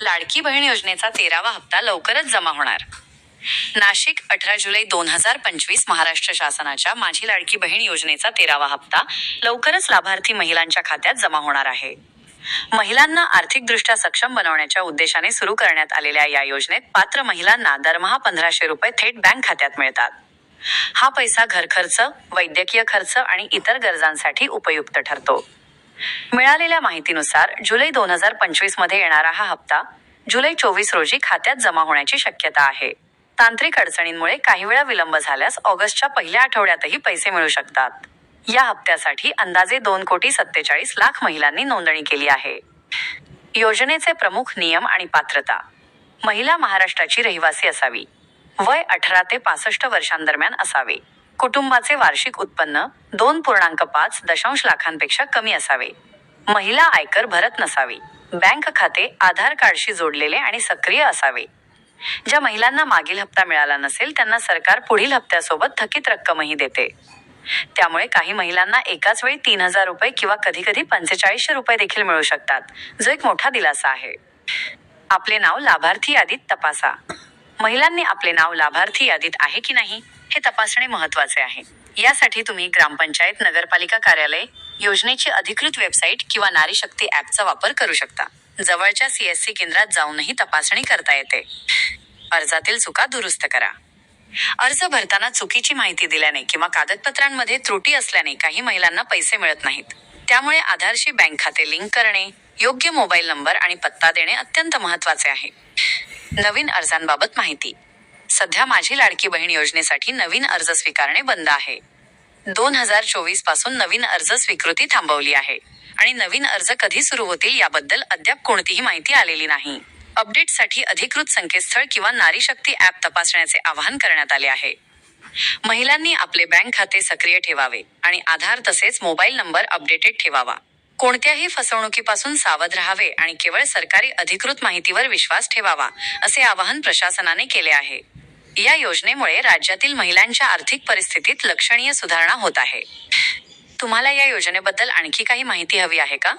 लाडकी बहीण योजनेचा तेरावा हप्ता लवकरच जमा होणार. नाशिक अठरा जुलै दोन हजार पंचवीस महाराष्ट्र शासनाच्या माझी लाडकी बहीण योजनेचा तेरावा हप्ता लवकरच लाभार्थी महिलांच्या खात्यात जमा होणार आहे. महिलांना आर्थिकदृष्ट्या सक्षम बनवण्याच्या उद्देशाने सुरू करण्यात आलेल्या या योजनेत पात्र महिलांना दरमहा पंधराशे रुपये थेट बँक खात्यात मिळतात. हा पैसा घरखर्च वैद्यकीय खर्च आणि इतर गरजांसाठी उपयुक्त ठरतो. मिळालेल्या माहितीनुसार जुलै दोन हजार पंचवीसमध्ये येणारा हा हप्ता जुलै चोवीस रोजी खात्यात जमा होण्याची शक्यता आहे. तांत्रिक अडचणींमुळे काही वेळा विलंब झाल्यास ऑगस्टच्या पहिल्या आठवड्यातही पैसे मिळू शकतात. या हप्त्यासाठी अंदाजे दोन कोटी सत्तेचाळीस लाख महिलांनी नोंदणी केली आहे. योजनेचे प्रमुख नियम आणि पात्रता. महिला महाराष्ट्राची रहिवासी असावी. वय अठरा ते पासष्ट वर्षांदरम्यान असावे. कुटुंबाचे वार्षिक उत्पन्न दोन पूर्णांक पाच दशांश लाखांपेक्षा कमी असावे. महिला आयकर भरत नसावी. बँक खाते आधार कार्डशी जोडलेले आणि सक्रिय असावे. ज्या महिलांना मागील हप्ता मिळाला नसेल त्यांना सरकार पुढील हप्त्यासोबत थकीत रक्कमही देते. त्यामुळे काही महिलांना एकाच वेळी तीन हजार रुपये किंवा कधी कधी पंचेचाळीसशे रुपये देखील मिळू शकतात जो एक मोठा दिलासा आहे. आपले नाव लाभार्थी यादीत तपासा. महिलांनी आपले नाव लाभार्थी यादीत आहे की नाही? हे तपासणे महत्त्वाचे आहे. यासाठी तुम्ही ग्रामपंचायत नगरपालिका कार्यालय योजनेची अधिकृत वेबसाईट किंवा नारी शक्ती ॲपचा वापर करू शकता. जवळच्या सीएससी केंद्रात जाऊनही तपासणी करता येते. अर्जातील चुका दुरुस्त करा. अर्ज भरताना चुकीची माहिती दिल्याने किंवा कागदपत्रांमध्ये त्रुटी असल्याने काही महिलांना पैसे मिळत नाहीत. त्यामुळे आधारशी बँक खाते लिंक करणे योग्य मोबाईल नंबर आणि पत्ता देणे अत्यंत महत्त्वाचे आहे. नवीन अर्जांबाबत माहिती. सध्या माझी लाडकी बहीण योजनेसाठी नवीन अर्ज स्वीकारणे बंद आहे. दोन हजार चोवीसपासून नवीन अर्ज स्वीकृती थांबवली आहे आणि नवीन अर्ज कधी सुरू होतील याबद्दल अद्याप कोणतीही माहिती आलेली नाही. अपडेटसाठी अधिकृत संकेतस्थळ किंवा नारी शक्ती ॲप तपासण्याचे आवाहन करण्यात आले आहे. महिलांनी आपले बँक खाते सक्रिय ठेवावे आणि आधार तसेच मोबाईल नंबर अपडेटेड ठेवावा. कोणत्याही फसवणुकीपासून सावध राहावे आणि केवळ सरकारी अधिकृत माहितीवर विश्वास ठेवावा असे आवाहन प्रशासनाने केले आहे. या योजनेमुळे राज्यातील महिलांच्या आर्थिक परिस्थितीत लक्षणीय सुधारणा होत आहे. तुम्हाला या योजनेबद्दल आणखी काही माहिती हवी आहे का?